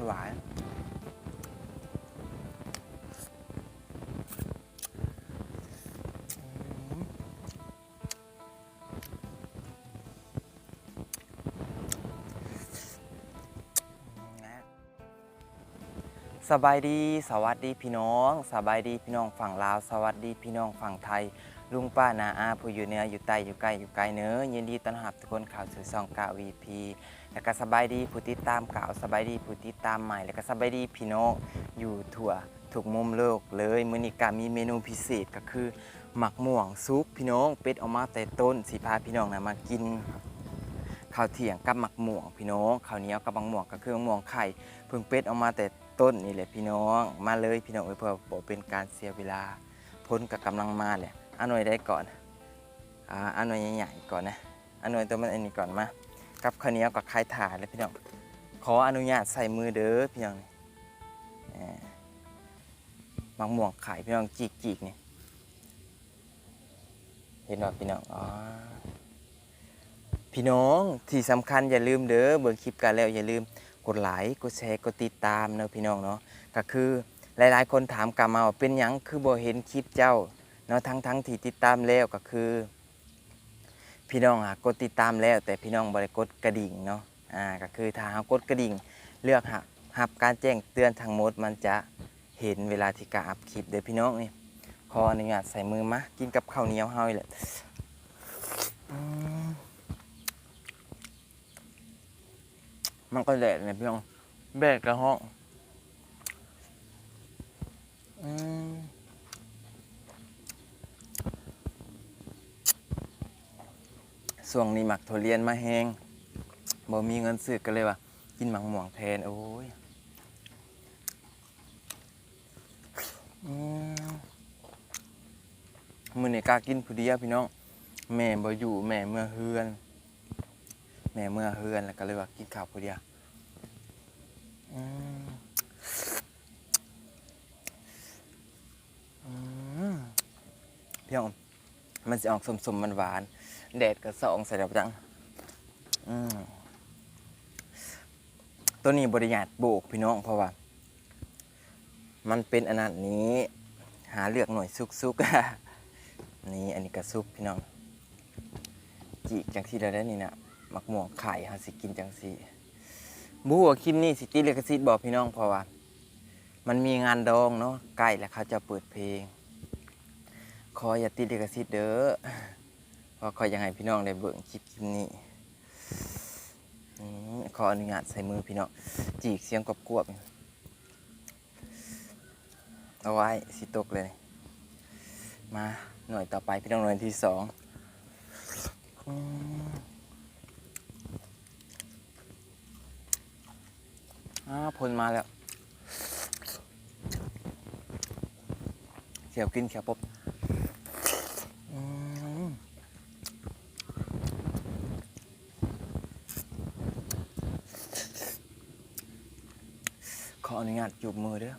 ันหวาน สบายดี สวัสดีพี่น้อง สบายดีพี่น้องฝั่งลาว สวัสดีพี่น้องฝั่งไทย ลุงป้านาอาผู้อยู่เหนืออยู่ใต้อยู่ใกล้อยู่ไกลเนื้อยินดีต้อนรับทุกคนเข้าสู่ซองกาวีพี แล้วก็สบายดีผู้ติดตามเก่าสบายดีผู้ติดตามใหม่ แล้วก็สบายดีพี่น้องอยู่ทั่วทุกมุมโลกเลยมื้อนี้ก็มีเมนูพิเศษก็คือหมักม่วงซุปพี่น้องเป็ดออกมาแต่ต้นสิพาพี่น้องนะมากินข้าวเที่ยงกับหมักม่วงพี่น้องข้าวเหนียวกับหมักม่วงก็คือหมักม่วงไข่เพิ่งเป็ดออกมาแต่ต้นนี่แหละพี่น้องมาเลยพี่น้องเพื่อบ่เป็นการเสียเวลาพ้นกับกำลังมาแหละอันหน่วยได้ก่อนอ่าอันหน่วยใหญ่ๆก่อนนะอันหน่วยตัวมันอันนี้ก่อนมา กับข้าวเหนียวกับไข่ถ่านเลยพี่น้องขออนุญาตใส่มือเด้อพี่น้องมมะม่วงไข่พี่น้องจีกๆนี่เห็นว่าพี่น้องอ๋อพี่น้องที่สำคัญอย่าลืมเด้อเบิ่งคลิปกันแล้วอย่าลืมกดไลค์กดแชร์กดติดตามเนอะพี่น้องเนาะก็คือหลายๆ คนถามกลับมาว่าเป็นหยังคือบ่เห็นคลิปเจ้าเนาะทั้งทั้งที่ติดตามแล้วก็คือ พี่น้องอะกดติดตามแล้ว แต่พี่น้องบริกดกระดิ่งเนาะอ่าก็คือถ้าเรากดกระดิ่งเลือกหับหับการแจ้งเตือนทั้งมดมันจะเห็นเวลาที่กาอัพคลิปเด้อพี่น้องนี่ขออนุญาตใส่มือมากินกับข้าวเหนียวเฮานี่แหละมมันก็แดดเนี่ยพี่น้องแบกกระห้อง ช่วงนี้หมักถั่วเลียนมาแห้งบ่มีเงินซื้อกันเลยว่ะกินหมักหม่วงแทนโอ้ยมมื้อนี้กล้ากินผู้เดียวพี่น้อง แม่บ่อยู่แม่เมื่อเฮือน แม่เมื่อเฮือนแล้วก็เลยว่ากินข้าวผู้เดียวพี่น้องมันจะออกสมๆมันหวาน แดดก็สองใส่ดอกจังตัวนี้บริยาตโบกพี่น้องเพราะว่า มันเป็นอันนั้นนี้ หาเลือกหน่วยซุกๆนี่อันนี้ก็ซุกพี่น้องจีจังที่เราได้นี่นะมักม่วงไข่ฮาสิกินจังสีบูว่าคลิปนี้สิติเลกซิตบอกพี่น้องเพราะว่า มันมีงานดองเนาะใกล้แล้วเขาจะเปิดเพลงขอยอย่าติดเลกซิตเด้อ เพราะขอยอยังให้พี่น้องได้เบิ่งคลิปคลิปนี้ขออนุญาตใส่มือพี่น้องจีกเสียงกรอบๆนี่เอาไว้สิตกเลย มาหน่วยต่อไปพี่น้องหน่วยที่สองอ้าวพลมาแล้วเขียวกินเขียวปบอืม ข ออนุญาตจูบมือเด้อ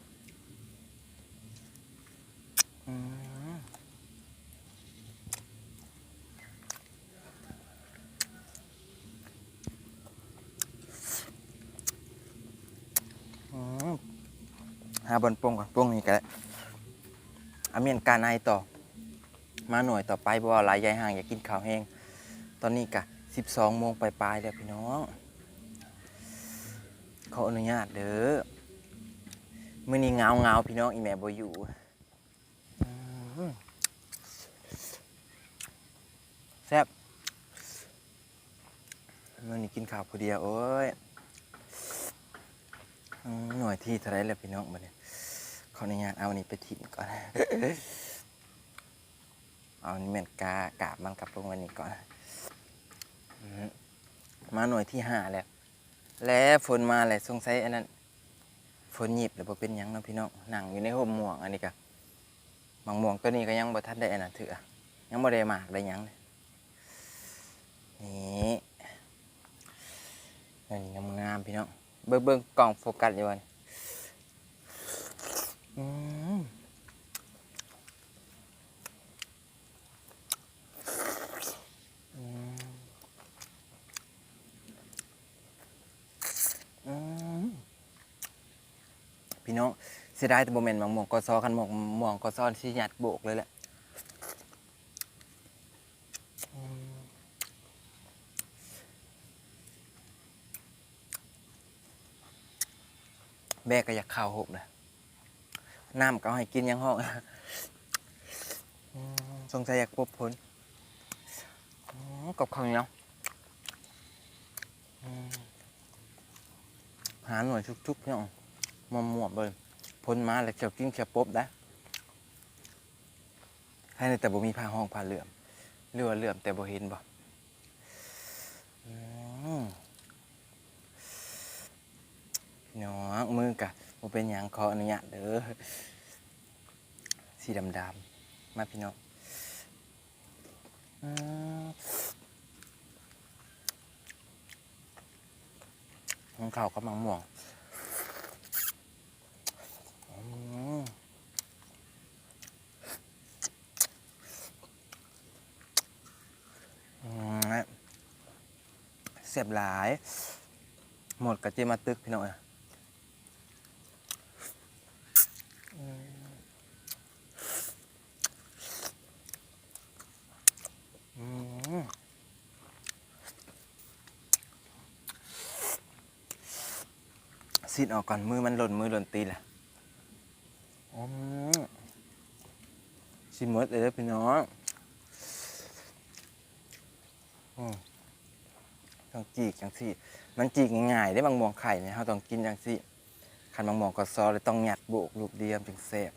อืมอืมหาบนโปงก่อนโปงนี่ก็ได้อาเมียนการไอต่อ มาหน่วยต่อไปเพราะว่หลายยายห่างอยากกินข้าวแห้ง ตอนนี้กะ12โมงปลายๆแล้วพี่น้อง ขออนุญาตเด้อ มื่อนี้เงาเงาพี่น้องอีแม่บ่อยู่แซ่บมื่อนี้กินข้าวผู้เดียวโอ้ยหน่วยที่ท่าไรแล้วพี่น้องบัดนี้ขออนุญาตเอาอันนี้ไปทิ้งก่อนเอาอันนี้แม่นกากาบมันกลับลงวันนี้ก่อน มาหน่วยที่ห้าแล้ว แล้วฝนมาแหละสงสัยอันนั้น ฝนหยิบหรือบ่เป็นหยังเนาะพี่น้องนั่งอยู่ในห่มหมวกอันนี้ก็บางหม่วงตัวนี้ก็ยังบ่ทันได้อันนั้นเถือะยังบ่ได้หมากได้หยังเลยนี่อันนี้งามๆพี่น้องเบิ่งเบิ่งกล้องโฟกัสอยู่วันอืมอืม อืม พี่น้องเสียดายแต่โมเมนต์บางมวงกอซอคันหมวงมวงกอซอนที่หยัดโบกเลยแหละแม่ก็อยากข้าวหกนะน้ำก็เอาให้กินยังห้องสงสัยอยากพบผลอืมกับข้าวเหนียวอืมหาหน่วยชุกๆพี่น้อง มอมวบเลยพ้นมาแล้วเขียวกิ้งเขียวปบได้ให้ในแต่บ่มีผ้าห้องผ้าเหลื่อมเรือเหลื่อมแต่บ่เห็นบ่อืมพี่น้องมือกะบ่เป็นหยังขออนุญาตเด้อสีดำๆมาพี่น้องของเขากับมังม่วง อืมอืม เสียบหลาย หมดกระเจมาตึกพี่น้องอะอืมอืมซีดออกก่อนมือมันหล่นมือหล่นตีนแหละชิมหมดเลยเด้อพี่น้องอืม ต้องจีกจังสิมันจีกง่ายๆได้บางมวงไข่เนี่ยเราต้องกินจังสิขันบางมวงก็ซอเลยต้องหยัดโบกลูกเดียมจึงแซ่บ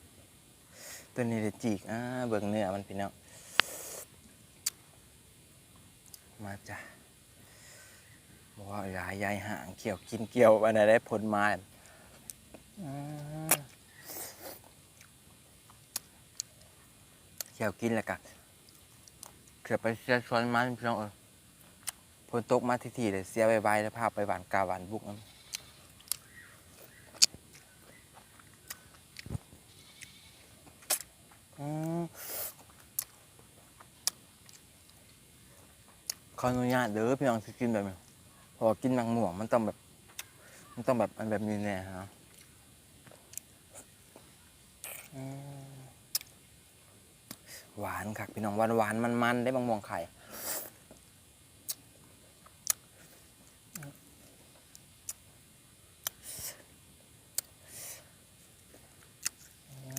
ตัวนี้เลยจีกอ่าเบิ่งเนื้อมันพี่น้องมาจ้ะบอกว่าหลายยายห่างเกี่ยวกินเกี่ยวอันไหนได้ผลมาเขียวกินแล้วกันเกือบไปเสียชวนมันพี่น้องเออ นตกมาทีๆเลยเสียใบๆแล้วพาไปหวานกาหวานบุกน้ำอืมขออนุญาตเด้อพี่น้องที่กินแบบนี้พอกินมังหม่วงมันต้องแบบ มันต้องแบบอันแบบนี้แน่ฮะหวานครับพี่น้องหวานหวานมันมันได้บางม่วงไข่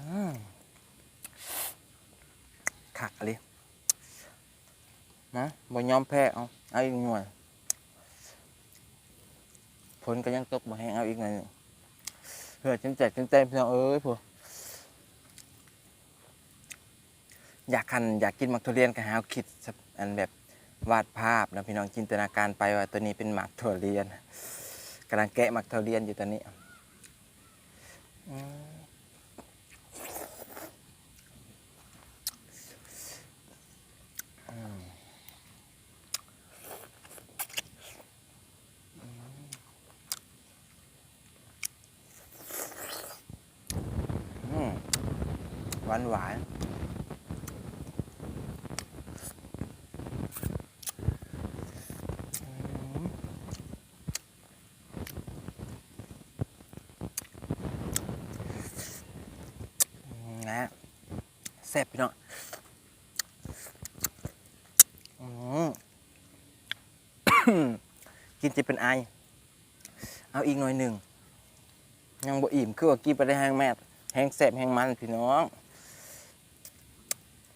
อืมขักอะไร นะบ่ยอมแพ้เอาเอาอีกหน่วยผลก็ยังตกมาแห้งเอาอีกหน่อยหนึ่งเพื่อจิ้มแจกจิ้มใจพี่น้องเอ้ยพวกอยากคันอยากกินมักทุเรียนก็หาคิดอันแบบวาดภาพนะพี่น้องจินตนาการไปว่าตัวนี้เป็นหมักทุเรียนกำลังแกะหมักทุเรียนอยู่ตอนนี้อืมอืมอืมหวานหวานอืมอืมนะแซ่บพี่น้องอืมกินจะเป็นไอ เอาอีกหน่อยหนึ่ง ยังบ่อิ่มคือว่ากินไปได้แห้งแม่แห้งแซ่บแห้งมันพี่น้อง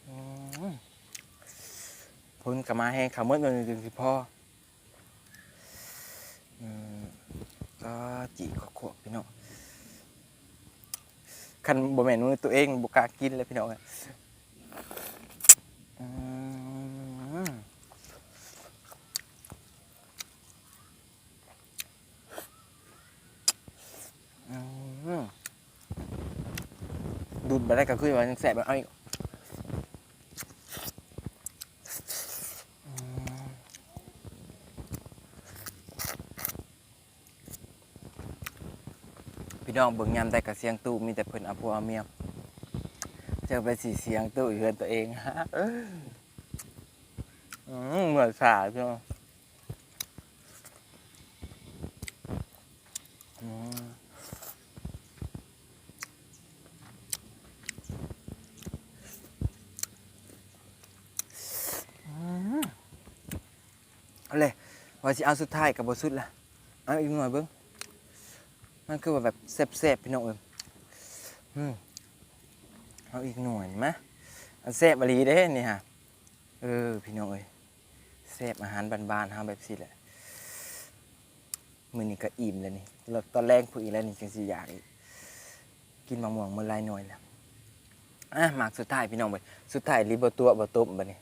อืม พุ่นกลับมาแห้งขาวเมื่อหนึ่งจึงสิพ่อก็จีขอขวบพี่น้องคันบ่แม่นมือตัวเองบ่กล้ากินเลยพี่น้องดูดไปได้ก็คือว่ายังแสบเอาอีก ย่องเบิ่งยามแต่กับเสียงตู้มีแต่เพิ่นอาผัอาเมียเจอไปสีเสียงตู้อยู่เฮือนตัวเองฮะเหมือนสาพี่น้องเอาเลยว่าสิเอาสุดท้ายกับบทสุดละเอาอีกหน่อยเบิ้ง มันคือแบบแซ่บๆพี่น้องเอ้ยอืมเอาอีกหน่อยไหมอันแซ่บอลีเด้นี่ฮะเออพี่น้องเอ้ยแซ่บอาหารบ้านๆเฮาแบบสิแหละมื้อนี้ก็อิ่มแล้วนี่ตอนแรกผู้อีกแล้วนี่จังสิอยากอีกกินมะม่วงมื้อลายหน่อยแล้วอะหมากสุดท้ายพี่น้องเว้ยสุดท้ายรีบ่ตัวบ่ตบบัดนี้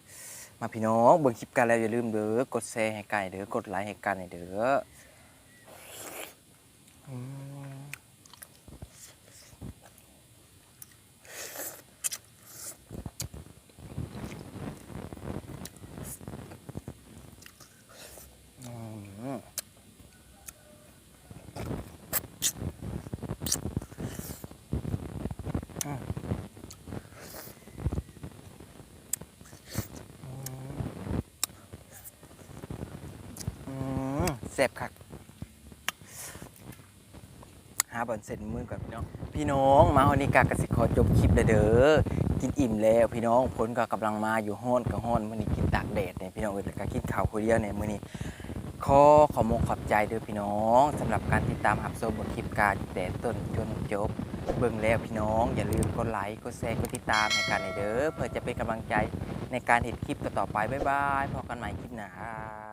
มาพี่น้องเบิ่งคลิปกันแล้วอย่าลืมเด้อกดแชร์ให้ไก่เด้อกดไลค์ให้กันให้เด้ออื แซ่บคักหาบอนเสร็จมือก่อนพี่น้อง พี่น้องมาวันนี้กากสิขอจบคลิปเลยเด้อกินอิ่มแล้วพี่น้องผลก็กำลังมาอยู่ห้อนกับห้อนมื้อนี้กินตากแดดเนี่ยพี่น้องเอ้ยแล้วก็กินข้าวคนเดียวเนี่ยมื้อนี้ขอขอมกขอบใจเด้อพี่น้องสำหรับการติดตามรับชมบทคลิปการแต่ต้นจนจบ เบิ่งแล้วพี่น้อง อย่าลืมกดไลค์กดแชร์กดติดตามให้กันให้เด้อเพื่อจะเป็นกำลังใจในการเห็นคลิปต่อๆไปบ๊ายบายพบกันใหม่คลิปหน้าครับ